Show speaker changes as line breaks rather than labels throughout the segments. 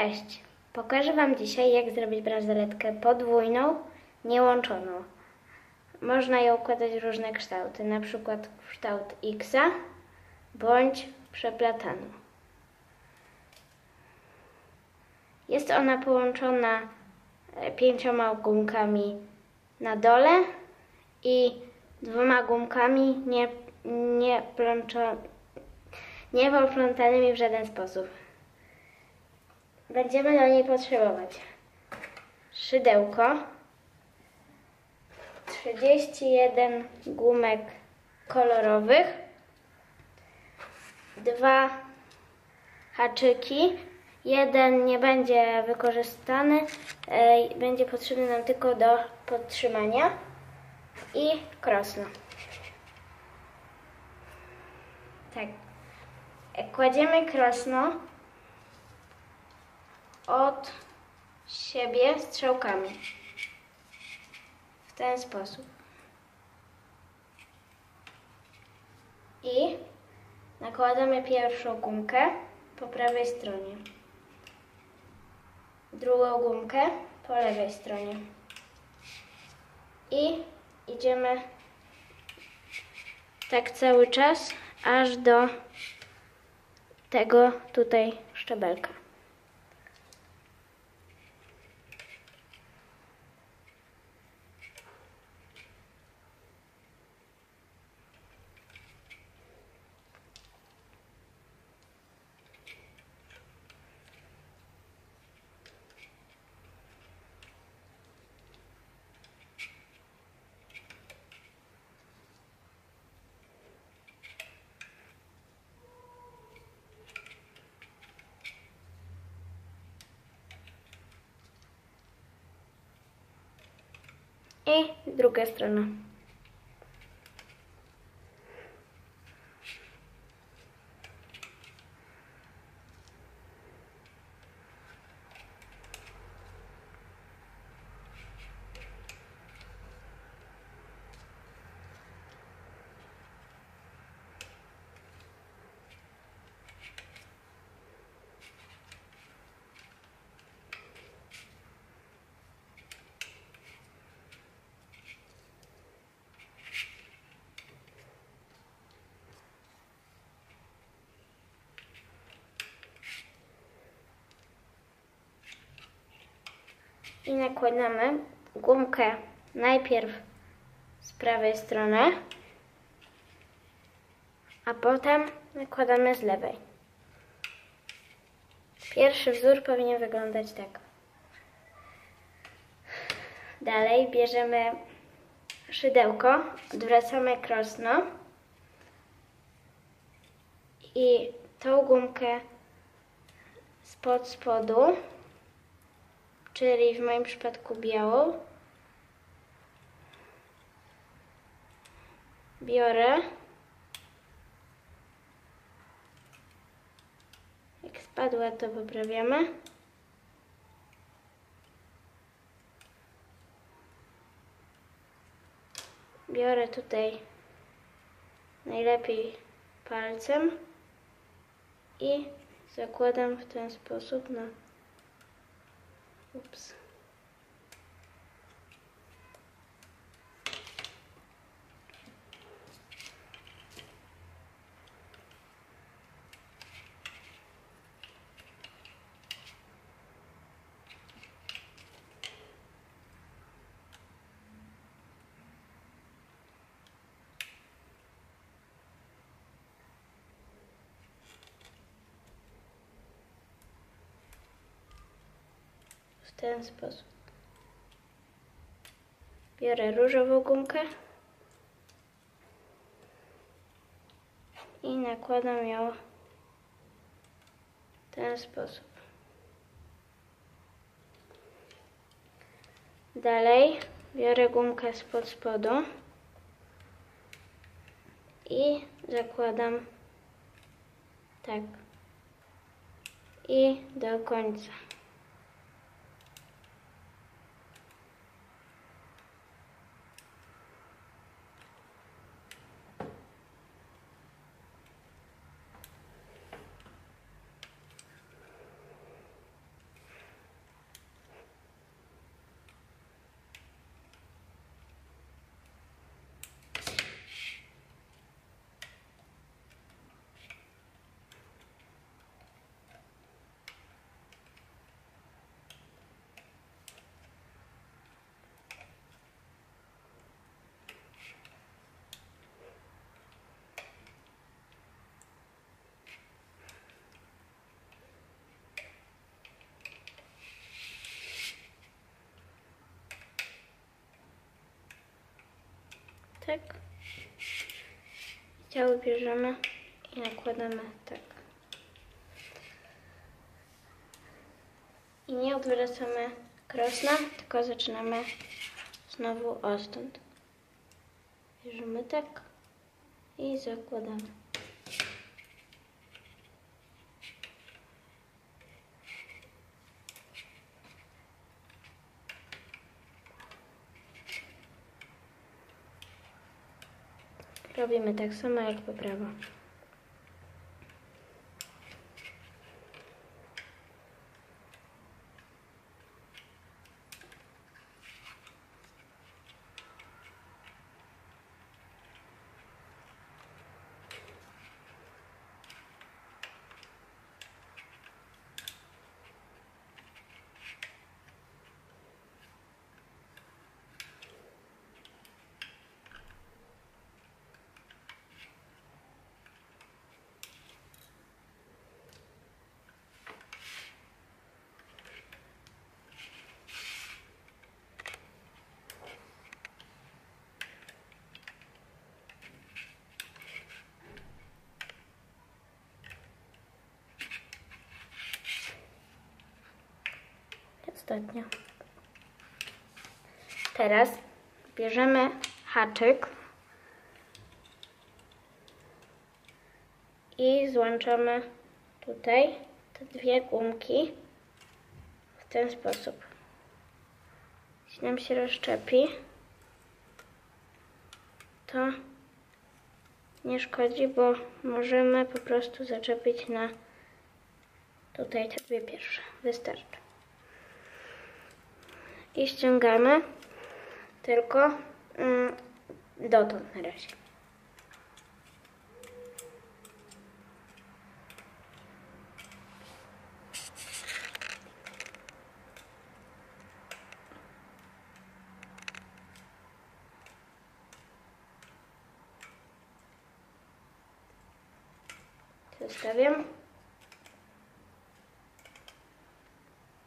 Cześć! Pokażę Wam dzisiaj, jak zrobić bransoletkę podwójną, niełączoną. Można ją układać w różne kształty, na przykład kształt X bądź przeplataną. Jest ona połączona e, pięcioma gumkami na dole i dwoma gumkami nie, nie, plączo, nie w żaden sposób. Będziemy do niej potrzebować. Szydełko, 31 gumek kolorowych, dwa haczyki, jeden nie będzie wykorzystany, będzie potrzebny nam tylko do podtrzymania. I krosno. Tak. Kładziemy krosno od siebie strzałkami. W ten sposób. I nakładamy pierwszą gumkę po prawej stronie. Drugą gumkę po lewej stronie. I idziemy tak cały czas, aż do tego tutaj szczebelka. I druga strona. I nakładamy gumkę najpierw z prawej strony, a potem nakładamy z lewej. Pierwszy wzór powinien wyglądać tak. Dalej bierzemy szydełko, odwracamy krosno i tą gumkę spod spodu czyli w moim przypadku białą. Biorę. Jak spadła, to poprawiamy. Biorę tutaj najlepiej palcem i zakładam w ten sposób na Oops. W ten sposób. Biorę różową gumkę i nakładam ją w ten sposób. Dalej biorę gumkę spod spodu i zakładam tak i do końca. tak. Ciało bierzemy i nakładamy tak. I nie odwracamy krosna, tylko zaczynamy znowu ostąd. Bierzemy tak i zakładamy. Robimy tak samo jak po Teraz bierzemy haczyk i złączamy tutaj te dwie gumki w ten sposób. Jeśli nam się rozszczepi, to nie szkodzi, bo możemy po prostu zaczepić na tutaj te dwie pierwsze. Wystarczy. I ściągamy tylko mm, dotąd na razie. Zostawiam.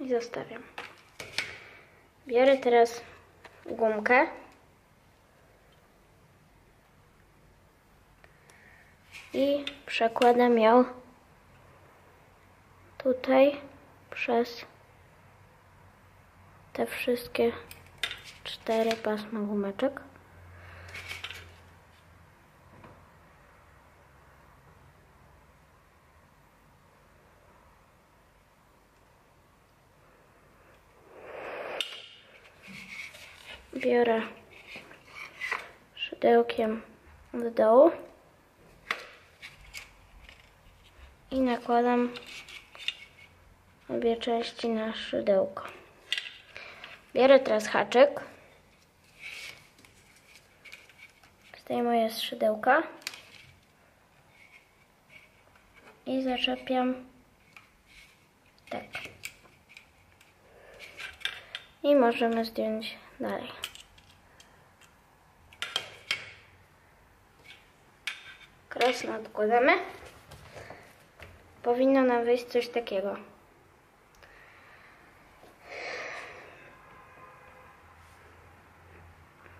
I zostawiam. Biorę teraz gumkę. I przekładam ją tutaj przez te wszystkie cztery pasma gumeczek. Biorę szydełkiem od dołu i nakładam obie części na szydełko. Biorę teraz haczyk, zdejmuję z szydełka i zaczepiam tak. I możemy zdjąć dalej. Krosno odkładamy. Powinno nam wyjść coś takiego.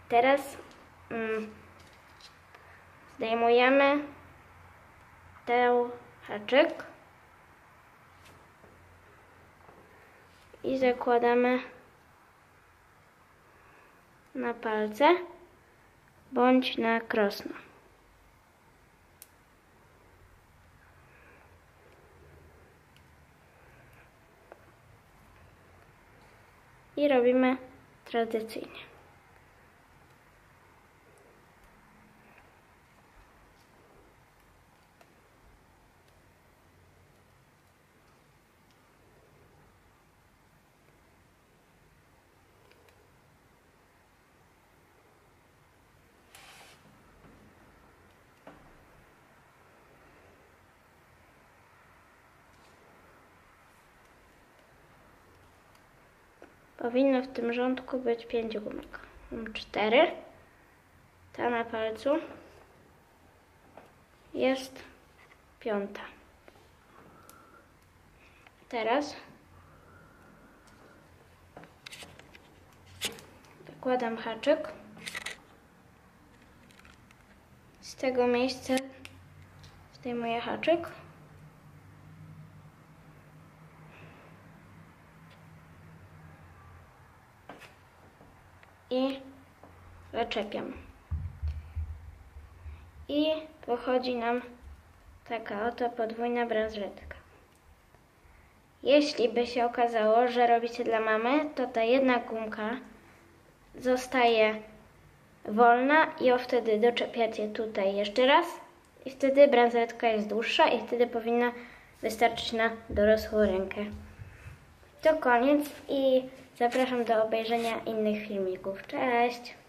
Teraz mm, zdejmujemy ten haczyk i zakładamy na palce bądź na krosno. I robimy tradycyjnie. Powinno w tym rządku być 5 gumek. Mam 4. Ta na palcu jest piąta. Teraz zakładam haczyk tego miejsca zdejmuję haczyk. I zaczepiam. I wychodzi nam taka oto podwójna bransoletka. Jeśli by się okazało, że robicie dla mamy, to ta jedna gumka zostaje wolna i ją wtedy doczepiacie tutaj jeszcze raz i wtedy bransoletka jest dłuższa i wtedy powinna wystarczyć na dorosłą rękę. To koniec i zapraszam do obejrzenia innych filmików. Cześć!